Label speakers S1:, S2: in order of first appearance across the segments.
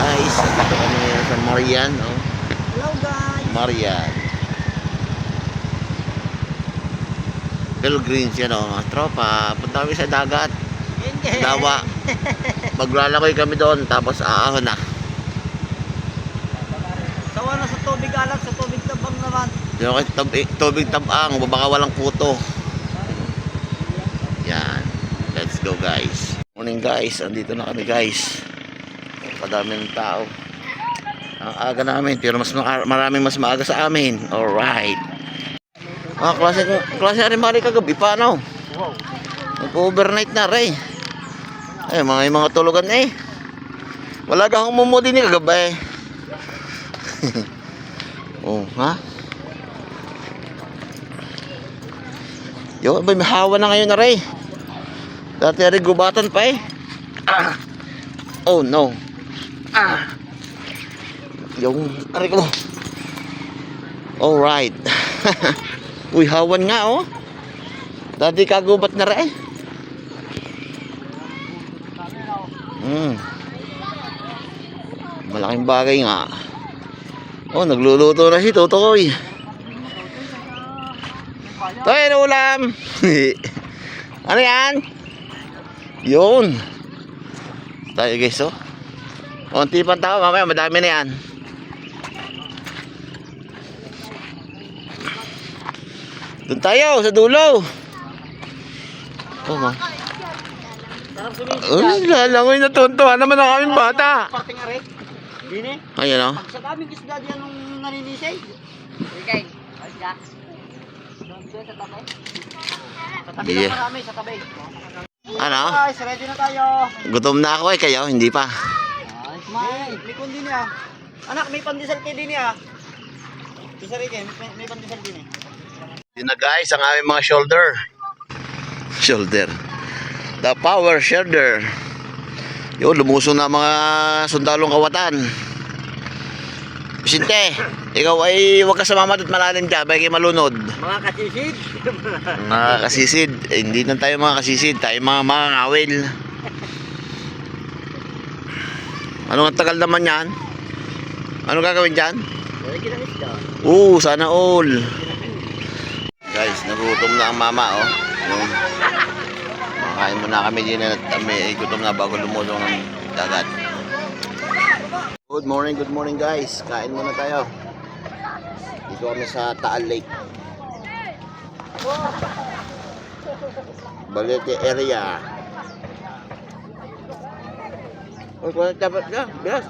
S1: guys. Dito kami ngayon sa Marian. Oh.
S2: Hello guys!
S1: Marian. Pilgrims yan oh. Mga tropa. Punta kami sa dagat. Dawa. Maglalakoy kami doon. Tapos aahon na.
S2: Sawa na sa tubig alat, sa tubig tabang naman.
S1: Yung tubig, tubig tabang. Baka walang puto. Yan. Let's go guys. Morning guys. Andito na kami guys. Padami ng tao. Ang aga namin. Pero mas ma- maraming mas maaga sa amin. Alright. Mga klase, klase rin mali kagabi pa.
S2: Wow!
S1: Nag-overnight na rin. Ay, mga yung mga tulugan eh. Wala ka akong mumo din eh kagabi. oh, ha? Yo, may hawa na ngayon na rin. Dati rin gubatan pa eh. Ah. Oh no. Ah. Yung, aray ko. Alright. Uy, hawan nga oh. Dati kagubat na rin. Hmm. Malaking bagay nga. Oh, nagluluto na si Totoy. Toy, ano ulam? ano yan? Yun. Tayo guys, oh. Konti pang tao, mamaya madami na yan. Doon tayo, sa dulo. Oh, ma. Ay, lalangoy na tuntuhan naman ang aming bata. Ayan, oh.
S2: Pag sa daming isda diyan nung naninisay. Okay.
S1: Yeah.
S2: na marami, sa tabi.
S1: Ano?
S2: Guys, ready na tayo.
S1: Gutom na ako eh, kayo, hindi pa.
S2: Ay, may, may kundi niya. Anak, may pandesal kay din niya. Isa rin eh, may, may pandesal din eh.
S1: Yun na guys, ang aming mga shoulder. Shoulder. The power shoulder. Yun, lumusong na mga sundalong kawatan. Sinte, ikaw ay huwag ka samamat at malalim dyan, baka kayo malunod.
S2: Mga kasisid.
S1: Mga kasisid, eh, hindi na tayo mga kasisid, tayo mga mga ngawil. Ano ang tagal naman yan? Ano gagawin dyan? Oo, sana all. Guys, nagutom na ang mama, oh. Yung, makain muna kami din at kami gutom na bago lumulong ang dagat. Good morning, good morning guys. Kain muna tayo. Dito kami sa Taal Lake. Balete area. Uy, kung dapat na, bilas.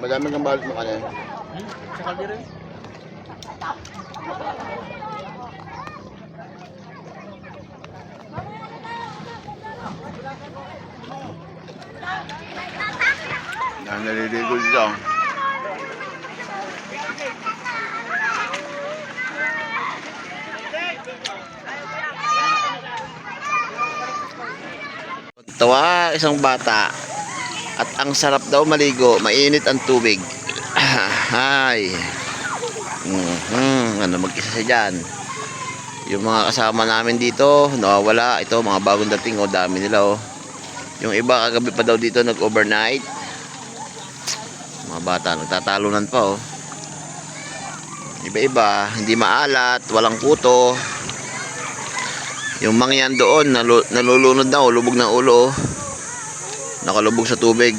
S1: Madami kang balot mo kanina.
S2: Hmm? Sa kaldero yun?
S1: Yan, naliligo dito. Tawa, isang bata. At ang sarap daw maligo, mainit ang tubig. Hay. Mhm, ano mag-isa siya dyan. Yung mga kasama namin dito, nawawala. Ito, mga bagong dating, oh, dami nila, oh. Yung iba kagabi pa daw dito nag-overnight. Mga bata nagtatalunan pa oh. Iba-iba, hindi maalat, walang kuto. Yung mangyan doon nalu- nalulunod na oh, lubog ng ulo oh. Nakalubog sa tubig.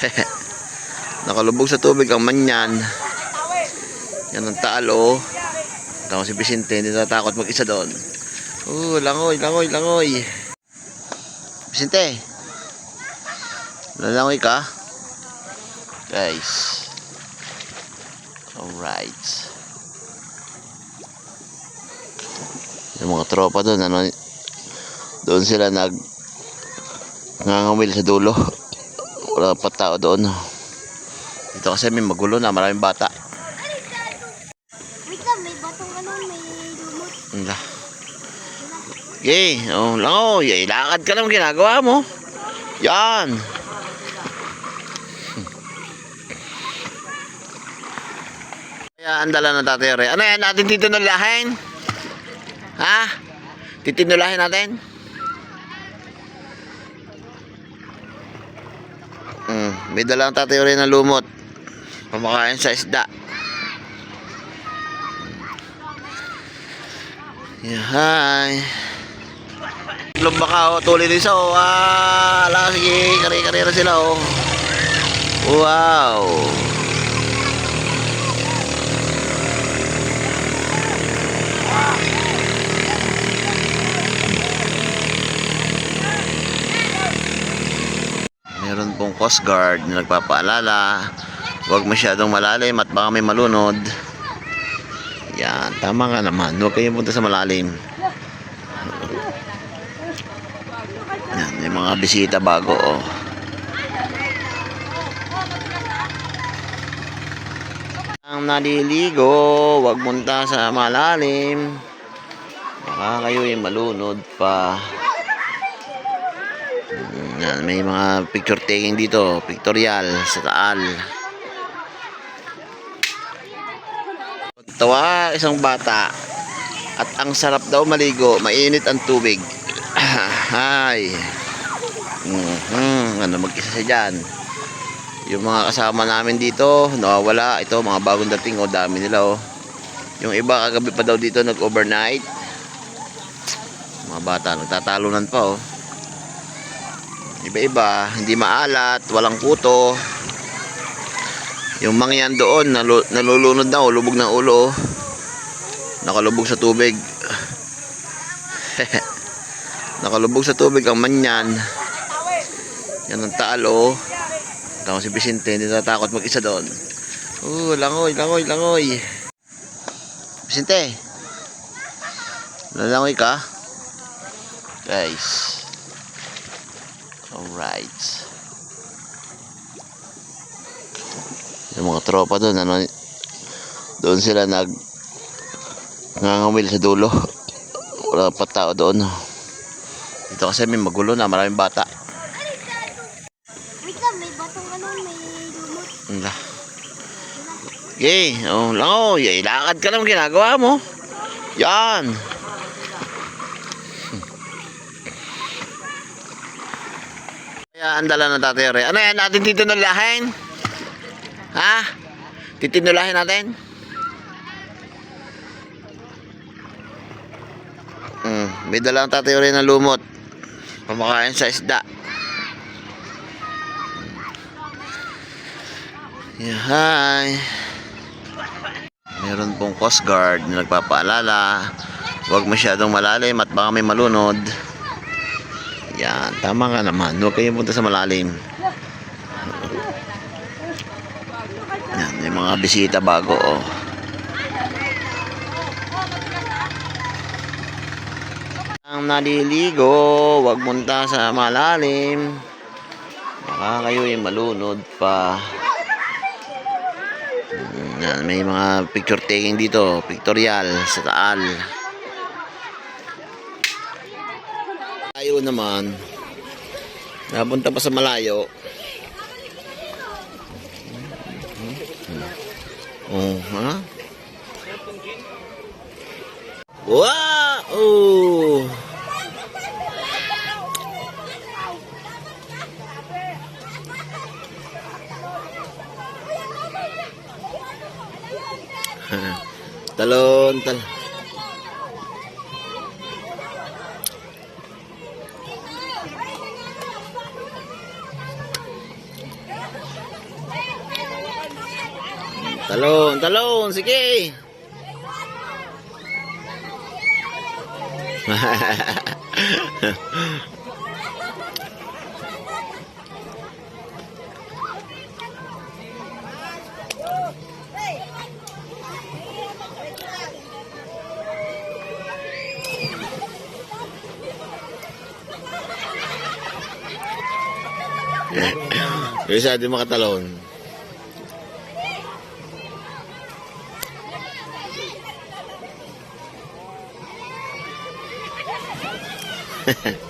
S1: Nakalubog sa tubig ang manyan. Yan ang taal oh. Tapos si Vicente, hindi natatakot mag-isa doon. Oh, langoy, langoy, langoy. Vicente. Lalangoy ka? Guys. Alright. Yung mga tropa doon, ano, doon sila nag ngangawil sa dulo. Wala pa tao doon. Dito kasi may magulo na, maraming bata.
S3: Wait lang, may batong ano, may lumot.
S1: Wala. Okay, oh, langoy. Eh, lakad ka naman ginagawa mo. Yan. Kaya ang dala ng tatay Ray. Ano yan natin titinulahin? Ha? Titinulahin natin? Mm, may dala ang tatay Ray na lumot. Pamakain sa isda. Yeah, hi. Lumba ka, oh. Tuloy din isa, oh. Ah, ala, sige. Kari-karera sila, oh. Wow. Meron pong Coast Guard na nagpapaalala. Huwag masyadong malalim at baka may malunod. Yan, tama nga naman. Huwag kayong punta sa malalim. Yan, may mga bisita bago, oh. Ang naliligo, huwag punta sa malalim. Baka kayo yung malunod pa. Mm, Yan, may mga picture taking dito, pictorial sa Taal. Tawa isang bata at ang sarap daw maligo, mainit ang tubig. Hay. Mhm, ano mag-isa siya dyan. Yung mga kasama namin dito, nawawala. Ito, mga bagong dating, oh, dami nila, oh. Yung iba, kagabi pa daw dito, nag-overnight. Mga bata, nagtatalunan pa, oh. Iba-iba, hindi maalat, walang kuto. Yung mangyan doon, nalu- nalulunod na, oh, lubog ng ulo, oh. Nakalubog sa tubig. Nakalubog sa tubig ang manyan. Yan ang taal, oh. Tama si Vicente, hindi natatakot mag-isa doon. Oh, langoy, langoy, langoy. Vicente. Lalangoy ka? Guys. Alright. Yung mga tropa doon, ano, doon sila nag nangangawil sa dulo. Wala pa tao doon. Dito kasi may magulo na, maraming bata.
S3: Wait lang, may batong ano, may lumot.
S1: Wala. Okay, oh, langoy. Eh, lakad ka naman ginagawa mo. Yan. Kaya ang dala ng tatay. Ano yan natin titinulahin? Ha? Titinulahin natin? Mm, may dala ang tatay na lumot. Pamakain sa isda. Yeah, hi. Meron pong Coast Guard na nagpapaalala. Huwag masyadong malalim at baka may malunod. Yan, tama nga naman. Huwag kayong punta sa malalim. Yan, may mga bisita bago, oh. Ang naliligo, huwag punta sa malalim. Baka kayo yung malunod pa. Yan, may mga picture taking dito, pictorial sa Taal. Tayo naman, napunta pa sa malayo. Oh, ha? Wow! Talon, tal. Talon, talon, sige. Isa di makatalon.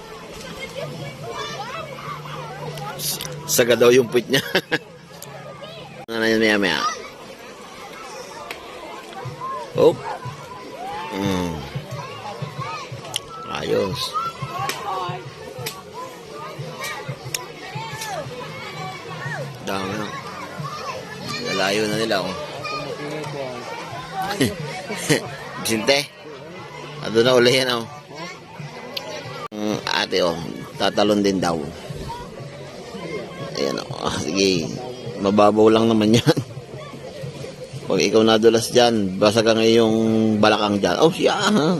S1: Saga daw yung puwit niya. ano na yun maya maya? Bisinte. Ado na uli yan oh. Mm, ate oh, tatalon din daw. Ayan oh, sige. Mababaw lang naman yan. Pag ikaw nadulas dyan, basa ka ngayong balakang dyan. Oh, siya ha.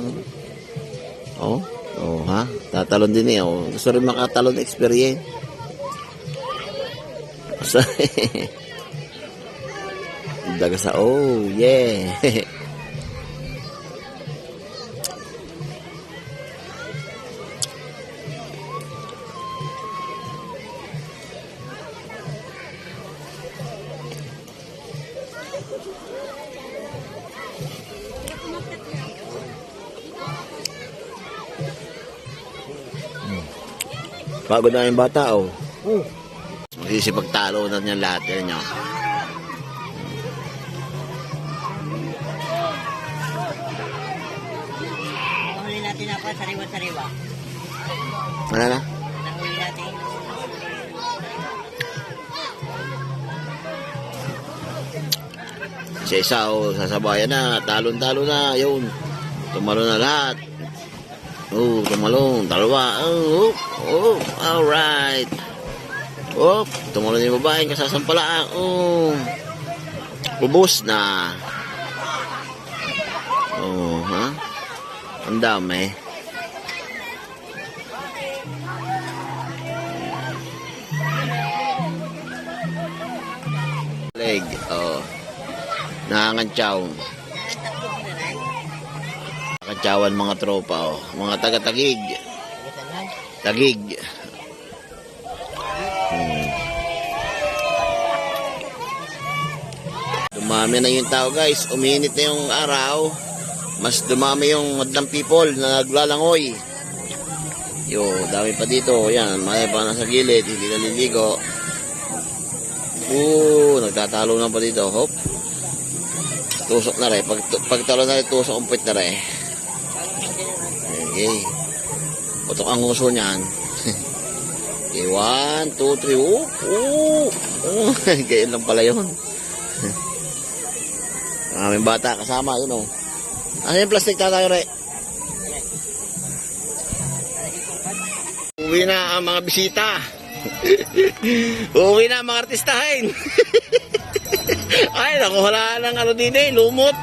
S1: Oh, oh ha. Tatalon din eh. Oh. Gusto rin makatalon experience. Basta, Daga sa, oh, yeah. Pagod na yung bata, oh.
S2: Oh.
S1: Magsisipagtalo na niyan lahat. Yan nyo.
S2: Ako sariwa-sariwa.
S1: Ano na?
S2: Nahuli natin.
S1: Sa isa, oh, sasabayan na. Talon-talo na. Yun. Tumalo na lahat. Oh, tumalong. Dalawa. Oh, oh, oh. Alright. Oh, tumalo na yung babae. Kasasampalaan. Oh. Ubus na. Oh, ha? Ang dami. Leg. Oh. Nangangantsaw. Nakantsawan mga tropa. Oh. Mga taga-tagig. Tagig. Hmm. Dumami na yung tao guys. Uminit na yung araw. Mas dumami yung madlang people na naglalangoy. Yo, dami pa dito. Yan, may pa nasa gilid. Hindi naliligo. Oo, nagtatalo na pa dito. Hop. Tusok na rin. Pag, pagtalo na rin, tusok umpit na rin. Okay. Putok ang uso niyan. okay, one, two, three. Oh, oh. oh. Ganyan lang pala yun. Ang bata kasama, yun oh. Ano yung plastic tatayo, re? Uwi na ang mga bisita. Uwi na mga artistahin. Ay, naku, wala ng ano din eh, lumot.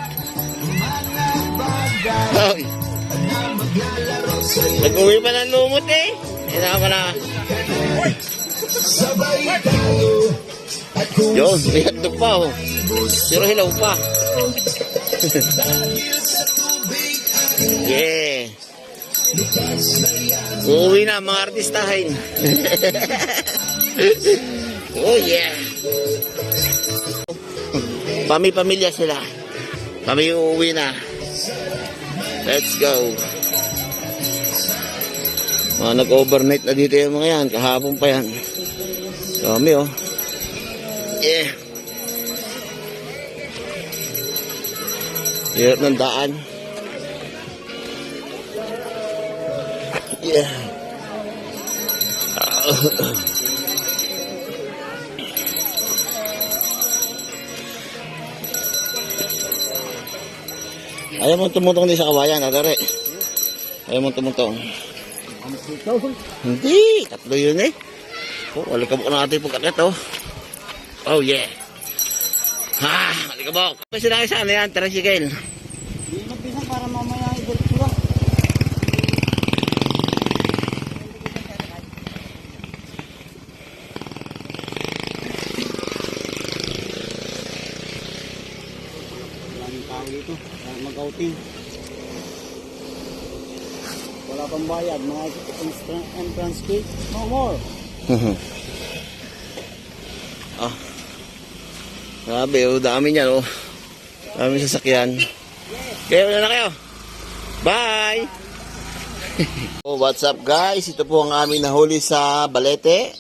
S1: Nag-uwi pa ng lumot eh. Hindi na na. Yun, may hotdog pa oh. Pero hilaw pa. yeah. Uuwi na mga artistahin. oh yeah. Pami-pamilya sila. Kami uuwi na. Let's go. Mga nag-overnight na dito yung mga yan. Kahapon pa yan. Dami oh. Yeah. Hirap ng daan. Yeah. Ayaw mo tumutong din sa kawayan, adare. Ayaw mo tumutong. Hindi, tatlo yun eh. Oh, alikabok na natin pagkakit oh. Oh yeah. Ha, alikabok. Kasi na sa ano yan, tricycle.
S2: 250. Wala pang bayad, mga entrance fee, no more. Mhm.
S1: ah. Grabe, oh, dami niyan, oh. Dami sasakyan. Kaya wala na kayo. Bye! oh, what's up guys? Ito po ang aming nahuli sa Balete.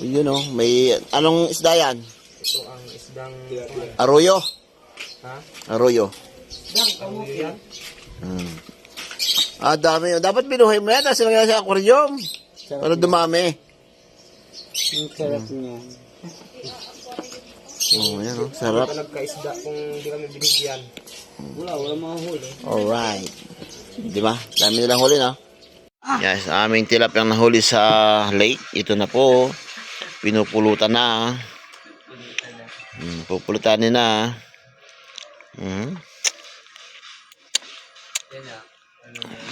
S1: Yun know, may... Anong isda yan?
S2: Ito ang isdang...
S1: Arroyo.
S2: Ha?
S1: Arroyo.
S2: Kamuti yan.
S1: Hmm. Ah, dami. Dapat binuhay mo yan. Tapos ilagay sa aquarium. Para dumami.
S2: Ang sarap niya.
S1: Oh, yan oh. Sarap.
S2: Ito nagkaisda kung hindi kami binigyan. Wala, wala mga huli.
S1: Alright. Di ba? Dami nilang huli, no? Yes, aming tilapiyang nahuli sa lake. Ito na po. Pinupulutan na. Hmm, pupulutan na. Hmm.
S2: I don't know.